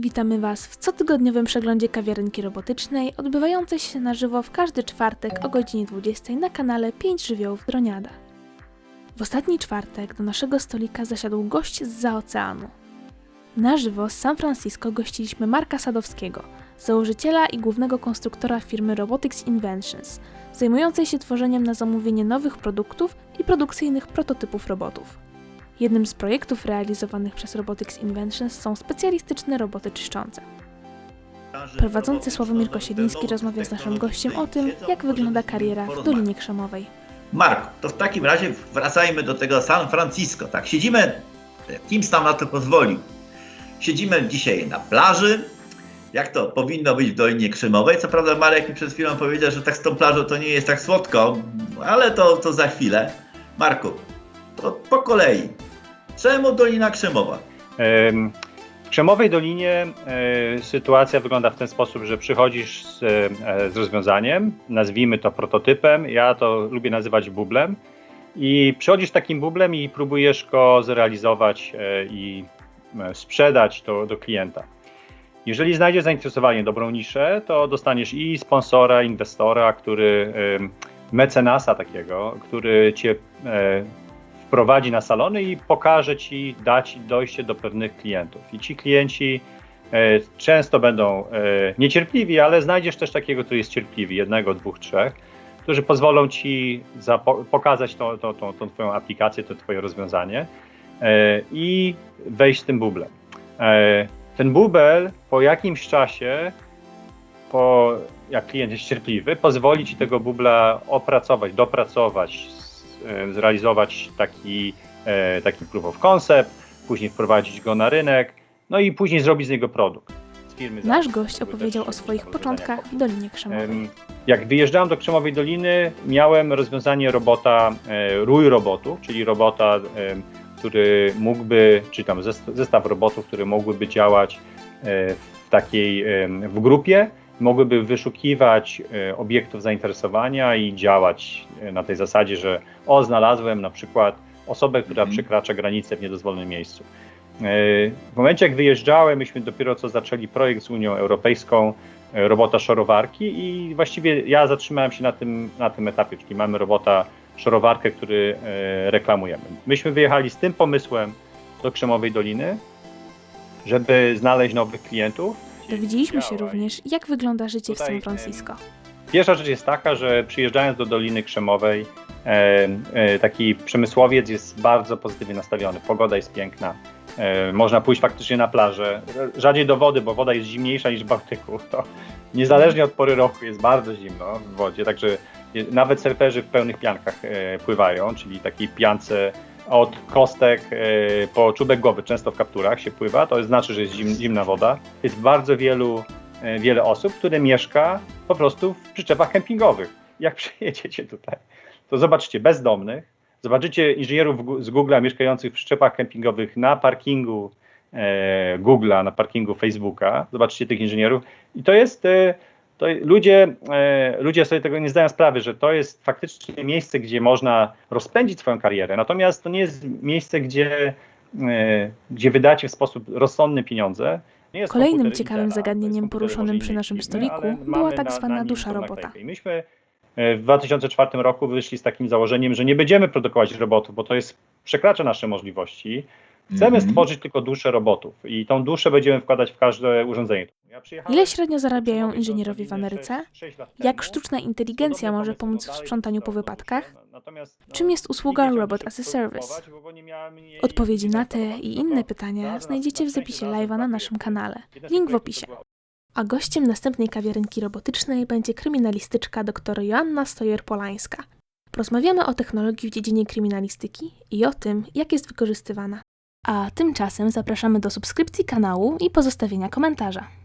Witamy Was w cotygodniowym przeglądzie kawiarenki robotycznej, odbywającej się na żywo w każdy czwartek o godzinie 20 na kanale 5 Żywiołów Droniada. W ostatni czwartek do naszego stolika zasiadł gość z oceanu. Na żywo z San Francisco gościliśmy Marka Sadowskiego, założyciela i głównego konstruktora firmy Robotics Inventions, zajmującej się tworzeniem na zamówienie nowych produktów i produkcyjnych prototypów robotów. Jednym z projektów realizowanych przez Robotics Inventions są specjalistyczne roboty czyszczące. Prowadzący Sławomir Kosieliński rozmawia z naszym gościem o tym, jak wygląda kariera w Dolinie Krzemowej. Marku, to w takim razie wracajmy do tego San Francisco. Tak, siedzimy, Kim nam na to pozwolił. Siedzimy dzisiaj na plaży, jak to powinno być w Dolinie Krzemowej. Co prawda Marek mi przed chwilą powiedział, że tak z tą plażą to nie jest tak słodko, ale to, to za chwilę. Marku, to po kolei. Czemu Dolina Krzemowa? Em, W Krzemowej Dolinie e, sytuacja wygląda w ten sposób, że przychodzisz z, e, z rozwiązaniem, nazwijmy to prototypem, ja to lubię nazywać bublem, i przychodzisz takim bublem i próbujesz go zrealizować e, i sprzedać to do klienta. Jeżeli znajdziesz zainteresowanie, dobrą niszę, to dostaniesz i sponsora, inwestora, który, mecenasa takiego, który cię wprowadzi na salony i pokaże ci, da ci dojście do pewnych klientów. I ci klienci e, często będą e, niecierpliwi, ale znajdziesz też takiego, który jest cierpliwy, jednego, dwóch, trzech, którzy pozwolą ci pokazać to, tą twoją aplikację, to twoje rozwiązanie e, i wejść z tym bublem. Ten bubel po jakimś czasie, po, jak klient jest cierpliwy, pozwoli ci tego bubla opracować, dopracować, zrealizować taki, e, taki proof of concept, później wprowadzić go na rynek, no i później zrobić z niego produkt. Z Nasz gość opowiedział o swoich początkach w Dolinie Krzemowej. Em, Jak wyjeżdżałem do Krzemowej Doliny, miałem rozwiązanie robota, e, rój robotów, czyli robota, który mógłby, czy tam zest- zestaw robotów, które mogłyby działać e, w takiej, w grupie, mogłyby wyszukiwać e, obiektów zainteresowania i działać e, na tej zasadzie, że o, znalazłem na przykład osobę, która Mhm. przekracza granicę w niedozwolonym miejscu. E, W momencie, jak wyjeżdżałem, myśmy dopiero co zaczęli projekt z Unią Europejską, robota szorowarki i właściwie ja zatrzymałem się na tym, na tym etapie, czyli mamy robota szorowarkę, który reklamujemy. Myśmy wyjechali z tym pomysłem do Krzemowej Doliny, żeby znaleźć nowych klientów. Dowiedzieliśmy się również, jak wygląda życie w San Francisco. Pierwsza rzecz jest taka, że przyjeżdżając do Doliny Krzemowej, e, taki przemysłowiec jest bardzo pozytywnie nastawiony. Pogoda jest piękna. E, można pójść faktycznie na plażę. Rzadziej do wody, bo woda jest zimniejsza niż w Bałtyku. To niezależnie od pory roku jest bardzo zimno w wodzie, także nawet surferzy w pełnych piankach e, pływają, czyli takiej piance od kostek e, po czubek głowy, często w kapturach się pływa. To znaczy, że jest zim, zimna woda. Jest bardzo wielu, e, wiele osób, które mieszka po prostu w przyczepach kempingowych. Jak przyjedziecie tutaj, to zobaczycie bezdomnych, zobaczycie inżynierów z Google'a mieszkających w przyczepach kempingowych na parkingu e, Google'a, na parkingu Facebooka. Zobaczycie tych inżynierów i to jest, to ludzie, e, ludzie sobie tego nie zdają sprawy, że to jest faktycznie miejsce, gdzie można rozpędzić swoją karierę. Natomiast to nie jest miejsce, gdzie, e, gdzie wydacie w sposób rozsądny pieniądze. Nie jest Kolejnym ciekawym zagadnieniem poruszonym przy naszym stoliku była tak na- zwana dusza robota. myśmy e, w 2004 roku wyszli z takim założeniem, że nie będziemy produkować robotów, bo to jest przekracza nasze możliwości. Chcemy Mhm. stworzyć tylko duszę robotów i tą duszę będziemy wkładać w każde urządzenie. Ile średnio zarabiają inżynierowie w Ameryce? Jak sztuczna inteligencja może pomóc w sprzątaniu po wypadkach? no, Czym jest usługa Robot as a Service? Odpowiedzi na te i inne pytania znajdziecie w zapisie live'a na naszym na kanale. Link w opisie. A gościem następnej kawiarenki robotycznej będzie kryminalistyczka dr Joanna Stojer-Polańska. Porozmawiamy o technologii w dziedzinie kryminalistyki i o tym, jak jest wykorzystywana. A tymczasem zapraszamy do subskrypcji kanału i pozostawienia komentarza.